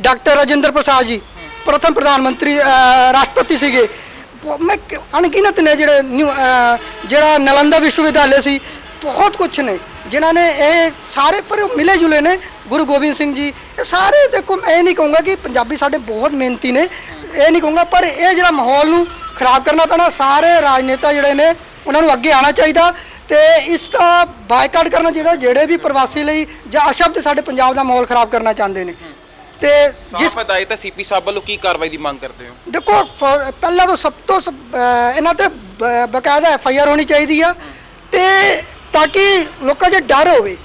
ਡਾਕਟਰ ਰਾਜਿੰਦਰ ਪ੍ਰਸਾਦ ਜੀ, ਪ੍ਰਥਮ ਪ੍ਰਧਾਨ ਮੰਤਰੀ ਰਾਸ਼ਟਰਪਤੀ ਸੀਗੇ। ਮੈਂ ਅਣਗਿਣਤ ਨੇ ਜਿਹੜੇ ਨਿਊ ਜਿਹੜਾ ਨਲੰਦਾ ਵਿਸ਼ਵ ਵਿਦਿਆਲय ਸੀ, ਬਹੁਤ ਕੁਝ ਨੇ, ਜਿਨ੍ਹਾਂ ਨੇ ਇਹ ਸਾਰੇ ਪਰ ਮਿਲੇ ਜੁਲੇ ਨੇ, ਗੁਰੂ ਗੋਬਿੰਦ ਸਿੰਘ ਜੀ। ਇਹ ਸਾਰੇ ਦੇਖੋ, ਮੈਂ ਇਹ ਨਹੀਂ ਕਹੂੰਗਾ ਕਿ ਪੰਜਾਬੀ ਸਾਡੇ ਬਹੁਤ ਮਿਹਨਤੀ ਨੇ, ਇਹ ਨਹੀਂ ਕਹੂੰਗਾ, ਪਰ ਇਹ ਜਿਹੜਾ ਮਾਹੌਲ ਨੂੰ ਖਰਾਬ ਕਰਨਾ ਪੈਣਾ। ਸਾਰੇ ਰਾਜਨੇਤਾ ਜਿਹੜੇ ਨੇ ਉਹਨਾਂ ਨੂੰ ਅੱਗੇ ਆਉਣਾ ਚਾਹੀਦਾ ਤੇ ਇਸ ਦਾ ਬਾਈਕਾਟ ਕਰਨਾ ਚਾਹੀਦਾ। ਜਿਹੜੇ ਵੀ ਪ੍ਰਵਾਸੀ ਲਈ ਜਾਂ ਅਸ਼ਬਦ ਸਾਡੇ ਪੰਜਾਬ ਦਾ ਮਾਹੌਲ ਖਰਾਬ ਕਰਨਾ ਚਾਹੁੰਦੇ ਨੇ। ਤੇ ਜਿਸ ਹਦਾਇਤ ਹੈ ਸੀਪੀ ਸਾਹਿਬ ਵੱਲੋਂ ਕੀ ਕਾਰਵਾਈ ਦੀ ਮੰਗ ਕਰਦੇ ਹੋ? ਦੇਖੋ ਫ- ਪਹਿਲਾਂ ਤਾਂ ਸਭ ਤੋਂ ਅਹ ਇਹਨਾਂ ਤੇ ਬ- ਬਕਾਇਦਾ ਐਫ ਆਈ ਆਰ ਹੋਣੀ ਚਾਹੀਦੀ ਆ। ਤੇ ਤਾਂ ਕਿ ਲੋਕਾਂ 'ਚ ਡਰ ਹੋਵੇ।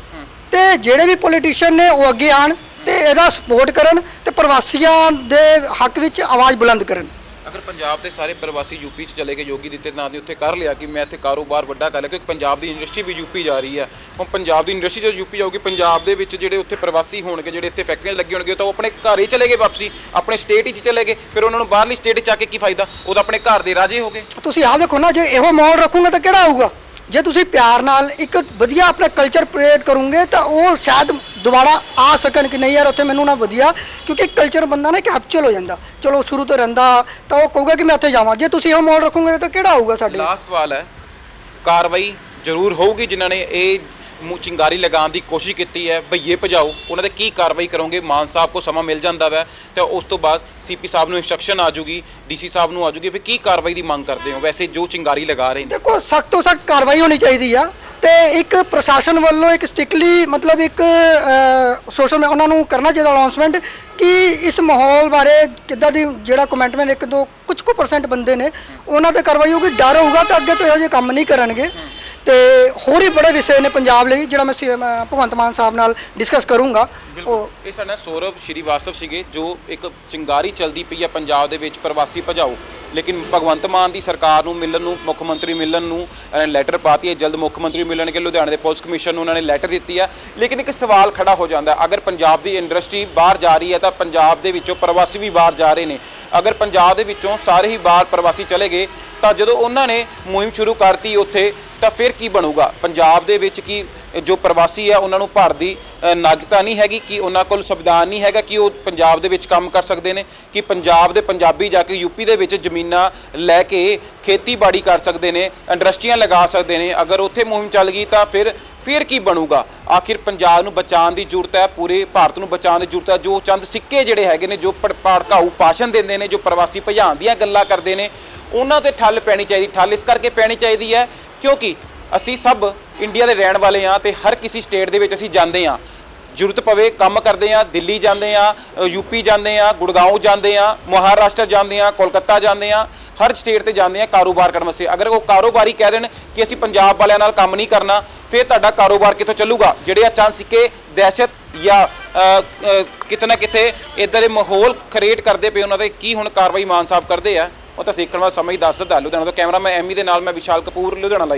ਤੇ ਜਿਹੜੇ ਵੀ ਪੋਲੀਟੀਸ਼ੀਅਨ ਨੇ ਉਹ ਅੱਗੇ ਆਣ ਤੇ ਇਹਦਾ ਸਪੋਰਟ ਕਰਨ ਤੇ ਪ੍ਰਵਾਸੀਆਂ ਦੇ ਹੱਕ ਵਿੱਚ ਆਵਾਜ਼ ਬੁਲੰਦ ਕਰਨ। ਅਗਰ ਪੰਜਾਬ ਦੇ ਸਾਰੇ ਪ੍ਰਵਾਸੀ ਯੂਪੀ ਚ ਚਲੇ ਗਏ, ਯੋਗੀ ਦਿੱਤੇ ਨਾਂ ਦੇ ਉੱਥੇ ਕਰ ਲਿਆ ਕਿ ਮੈਂ ਇੱਥੇ ਕਾਰੋਬਾਰ ਵੱਡਾ ਕਰ ਲਿਆ, ਕਿਉਂਕਿ ਪੰਜਾਬ ਦੀ ਇੰਡਸਟਰੀ ਵੀ ਯੂਪੀ ਜਾ ਰਹੀ ਹੈ। ਹੁਣ ਪੰਜਾਬ ਦੀ ਇੰਡਸਟਰੀ ਜਦੋਂ ਯੂਪੀ ਜਾਊਗੀ, ਪੰਜਾਬ ਦੇ ਵਿੱਚ ਜਿਹੜੇ ਉੱਥੇ ਪ੍ਰਵਾਸੀ ਹੋਣਗੇ, ਜਿਹੜੇ ਇੱਥੇ ਫੈਕਟਰੀਆਂ ਲੱਗੀ ਹੋਣਗੇ, ਤਾਂ ਉਹ ਆਪਣੇ ਘਰ ਹੀ ਚਲੇ ਗਏ ਵਾਪਸੀ, ਆਪਣੇ ਸਟੇਟ 'ਚ ਚਲੇ ਗਏ। ਫਿਰ ਉਹਨਾਂ ਨੂੰ ਬਾਹਰਲੀ ਸਟੇਟ ਚ ਆ ਕੇ ਕੀ ਫਾਇਦਾ? ਉਹ ਤਾਂ ਆਪਣੇ ਘਰ ਦੇ ਰਾਜੇ ਹੋ ਗਏ। ਤੁਸੀਂ ਆਹ ਦੇਖੋ ਨਾ, ਜੇ ਇਹੋ ਮਾਹੌਲ ਰੱਖੂਗਾ ਤਾਂ ਕਿਹੜਾ ਆਊਗਾ? ਜੇ ਤੁਸੀਂ ਪਿਆਰ ਨਾਲ ਇੱਕ ਵਧੀਆ ਆਪਣਾ ਕਲਚਰ ਕ੍ਰੀਏਟ ਕਰੋਗੇ ਤਾਂ ਉਹ ਸ਼ਾਇਦ ਦੁਬਾਰਾ ਆ ਸਕਣ ਕਿ ਨਹੀਂ ਯਾਰ, ਉੱਥੇ ਮੈਨੂੰ ਨਾ ਵਧੀਆ, ਕਿਉਂਕਿ ਕਲਚਰ ਬੰਦਾ ਨਾ ਕੈਪਚਰ ਹੋ ਜਾਂਦਾ। ਚਲੋ, ਸ਼ੁਰੂ ਤੋਂ ਰਹਿੰਦਾ, ਤਾਂ ਉਹ ਕਹੂਗਾ ਕਿ ਮੈਂ ਉੱਥੇ ਜਾਵਾਂ। ਜੇ ਤੁਸੀਂ ਇਹੋ ਮਾਹੌਲ ਰੱਖੋਗੇ ਤਾਂ ਕਿਹੜਾ ਆਊਗਾ ਸਾਡੇ? ਲਾਸਟ ਸਵਾਲ ਹੈ, ਕਾਰਵਾਈ ਜ਼ਰੂਰ ਹੋਊਗੀ ਜਿਨ੍ਹਾਂ ਨੇ ਇਹ ਮੂੰਹ ਚਿੰਗਾਰੀ ਲਗਾਉਣ ਦੀ ਕੋਸ਼ਿਸ਼ ਕੀਤੀ ਹੈ ਭਈਏ ਭਜਾਓ, ਉਹਨਾਂ ਤੇ ਕੀ ਕਾਰਵਾਈ ਕਰੋਗੇ? ਮਾਨ ਸਾਹਿਬ ਕੋ ਸਮਾਂ ਮਿਲ ਜਾਂਦਾ ਵੈ, ਤੇ ਉਸ ਤੋਂ ਬਾਅਦ ਸੀਪੀ ਸਾਹਿਬ ਨੂੰ ਇਨਸਟਰਕਸ਼ਨ ਆ ਜੂਗੀ ਡੀਸੀ ਸਾਹਿਬ ਨੂੰ ਆ ਜੂਗੀ ਫਿਰ ਕੀ ਕਾਰਵਾਈ ਦੀ ਮੰਗ ਕਰਦੇ ਹੋ? ਵੈਸੇ ਜੋ ਚਿੰਗਾਰੀ ਲਗਾ ਰਹੇ ਨੇ। ਦੇਖੋ, ਸਖਤ ਤੋਂ ਸਖਤ ਕਾਰਵਾਈ ਹੋਣੀ ਚਾਹੀਦੀ ਆ, ਤੇ ਇੱਕ ਪ੍ਰਸ਼ਾਸਨ ਵੱਲੋਂ ਇੱਕ ਸਟ੍ਰਿਕਟਲੀ ਮਤਲਬ ਇੱਕ ਸੋਸ਼ਲ ਉਹਨਾਂ ਨੂੰ ਕਰਨਾ ਚਾਹੀਦਾ ਅਨਾਉਂਸਮੈਂਟ ਕਿ ਇਸ ਮਾਹੌਲ ਬਾਰੇ ਕਿੱਦਾਂ ਦੀ ਜਿਹੜਾ ਕਮੈਂਟਮੈਂਟ ਇੱਕ ਦੋ ਕੁਝ ਕੁ ਪਰਸੈਂਟ ਬੰਦੇ ਨੇ, ਉਹਨਾਂ ਤੇ ਕਾਰਵਾਈ ਹੋਊਗੀ, ਡਰ ਹੋਊਗਾ ਤਾਂ ਅੱਗੇ ਤੋਂ ਇਹੋ ਜਿਹੇ ਕੰਮ ਨਹੀਂ ਕਰਨਗੇ। ਤੇ ਹੋਰ ਹੀ ਬੜੇ ਵਿਸ਼ੇ ਨੇ ਪੰਜਾਬ ਲਈ ਜਿਹੜਾ ਮੈਂ ਸੀ- ਮੈਂ ਭਗਵੰਤ ਮਾਨ ਸਾਹਿਬ ਨਾਲ ਡਿਸਕਸ ਕਰੂੰਗਾ। ਉਹ ਇਹ ਸਾਡਾ ਸੌਰਵ ਸ਼੍ਰੀਵਾਸਤਵ ਸੀਗੇ ਜੋ ਇੱਕ ਚਿੰਗਾਰੀ ਚਲਦੀ ਪਈ ਆ ਪੰਜਾਬ ਦੇ ਵਿੱਚ ਪ੍ਰਵਾਸੀ ਭਜਾਓ। ਲੇਕਿਨ ਭਗਵੰਤ ਮਾਨ ਦੀ ਸਰਕਾਰ ਨੂੰ ਮਿਲਣ ਨੂੰ ਮੁੱਖ ਮੰਤਰੀ ਮਿਲਣ ਨੂੰ ਇਹਨਾਂ ਨੇ ਲੈਟਰ ਪਾਤੀ ਹੈ ਜਲਦ ਮੁੱਖ ਮੰਤਰੀ ਮਿਲਣਗੇ ਲੁਧਿਆਣੇ ਦੇ ਪੁਲਿਸ ਕਮਿਸ਼ਨ ਨੂੰ ਉਹਨਾਂ ਨੇ ਲੈਟਰ ਦਿੱਤੀ ਹੈ ਲੇਕਿਨ ਇੱਕ ਸਵਾਲ ਖੜਾ ਹੋ ਜਾਂਦਾ ਹੈ, ਅਗਰ ਪੰਜਾਬ ਦੀ ਇੰਡਸਟਰੀ ਬਾਹਰ ਜਾ ਰਹੀ ਹੈ ਤਾਂ ਪੰਜਾਬ ਦੇ ਵਿੱਚੋਂ ਪ੍ਰਵਾਸੀ ਵੀ ਬਾਹਰ ਜਾ ਰਹੇ ਨੇ। ਅਗਰ ਪੰਜਾਬ ਦੇ ਵਿੱਚੋਂ ਸਾਰੇ ਹੀ ਬਾਹਰ ਪ੍ਰਵਾਸੀ ਚਲੇ ਗਏ ਤਾਂ ਜਦੋਂ ਉਹਨਾਂ ਨੇ ਮੁਹਿੰਮ ਸ਼ੁਰੂ ਕਰਤੀ ਉੱਥੇ ਤਾਂ ਫਿਰ ਕੀ ਬਣੂਗਾ? ਪੰਜਾਬ ਦੇ ਵਿੱਚ ਕੀ ਜੋ ਪ੍ਰਵਾਸੀ ਆ ਉਹਨਾਂ ਨੂੰ ਭਾਰਤ ਦੀ ਅ, ਨਾਗਰਿਕਤਾ ਨਹੀਂ ਹੈਗੀ ਕਿ ਉਹਨਾਂ ਕੋਲ ਸੰਵਿਧਾਨ ਨਹੀਂ ਹੈਗਾ ਕਿ ਉਹ ਪੰਜਾਬ ਦੇ ਵਿੱਚ ਕੰਮ ਕਰ ਸਕਦੇ ਨੇ ਕਿ ਪੰਜਾਬ ਦੇ ਪੰਜਾਬੀ ਜਾ ਕੇ ਯੂਪੀ ਦੇ ਵਿੱਚ ਜ਼ਮੀਨਾਂ ਲੈ ਕੇ ਖੇਤੀਬਾੜੀ ਕਰ ਸਕਦੇ ਨੇ ਇੰਡਸਟਰੀਆਂ ਲਗਾ ਸਕਦੇ ਨੇ ਅਗਰ ਉੱਥੇ ਮੁਹਿੰਮ ਚੱਲ ਗਈ ਤਾਂ ਫਿਰ ਫਿਰ ਕੀ ਬਣੂਗਾ? ਆਖਿਰ ਪੰਜਾਬ ਨੂੰ ਬਚਾਉਣ ਦੀ ਜ਼ਰੂਰਤ ਹੈ, ਪੂਰੇ ਭਾਰਤ ਨੂੰ ਬਚਾਉਣ ਦੀ ਜ਼ਰੂਰਤ ਹੈ, ਜੋ ਚੰਦ ਸਿੱਕੇ ਜਿਹੜੇ ਹੈਗੇ ਨੇ, ਜੋ ਭੜ- ਭੜਕਾਊ ਭਾਸ਼ਣ ਦਿੰਦੇ ਨੇ, ਜੋ ਪ੍ਰਵਾਸੀ ਭਜਾਉਣ ਦੀਆਂ ਗੱਲਾਂ ਕਰਦੇ ਨੇ, ਉਹਨਾਂ ਤੇ ਠੱਲ ਪੈਣੀ ਚਾਹੀਦੀ, ਠੱਲ ਇਸ ਕਰਕੇ ਪੈਣੀ ਚਾਹੀਦੀ ਹੈ, ਕਿਉਂਕਿ ਅਸੀਂ ਸਭ ਇੰਡੀਆ ਦੇ ਰਹਿਣ ਵਾਲੇ ਹਾਂ ਤੇ ਹਰ ਕਿਸੇ ਸਟੇਟ ਦੇ ਵਿੱਚ ਅਸੀਂ ਜਾਂਦੇ ਹਾਂ। ਜ਼ਰੂਰਤ ਪਵੇ ਕੰਮ ਕਰਦੇ ਆ ਦਿੱਲੀ ਜਾਂਦੇ ਆ ਯੂਪੀ ਜਾਂਦੇ ਆ ਗੁੜਗਾਉਂ ਜਾਂਦੇ ਆ ਮਹਾਰਾਸ਼ਟਰ ਜਾਂਦੇ ਆ ਕੋਲਕਾਤਾ ਜਾਂਦੇ ਆ ਹਰ ਸਟੇਟ ਤੇ ਜਾਂਦੇ ਆ ਕਾਰੋਬਾਰ ਕਰਨ ਵਾਸਤੇ। ਅਗਰ ਉਹ ਕਾਰੋਬਾਰੀ ਕਹਿ ਦੇਣ ਕਿ ਅਸੀਂ ਪੰਜਾਬ ਵਾਲਿਆਂ ਨਾਲ ਕੰਮ ਨਹੀਂ ਕਰਨਾ ਫਿਰ ਤੁਹਾਡਾ ਕਾਰੋਬਾਰ ਕਿੱਥੋਂ ਚੱਲੂਗਾ? ਜਿਹੜੇ ਆ ਚੰਦ ਸਿੱਕੇ ਦਹਿਸ਼ਤ ਜਾਂ ਅ, ਕਿਤੇ ਨਾ ਕਿਤੇ ਇਦਾਂ ਦੇ ਮਾਹੌਲ ਕ੍ਰੀਏਟ ਕਰਦੇ ਪਏ ਉਹਨਾਂ ਤੇ ਕੀ ਹੁਣ ਕਾਰਵਾਈ ਮਾਨ ਸਾਹਿਬ ਕਰਦੇ ਆ ਉਹ ਤਾਂ ਦੇਖਣ ਵਾਲਾ ਸਮਾਂ ਹੀ ਦੱਸ ਸਕਦਾ ਲੁਧਿਆਣਾ ਤੋਂ ਕੈਮਰਾ ਮੈਂ ਐਮੀ ਦੇ ਨਾਲ ਮੈਂ ਵਿਸ਼ਾਲ ਕਪੂਰ ਲੁਧਿਆਣਾ ਲਈ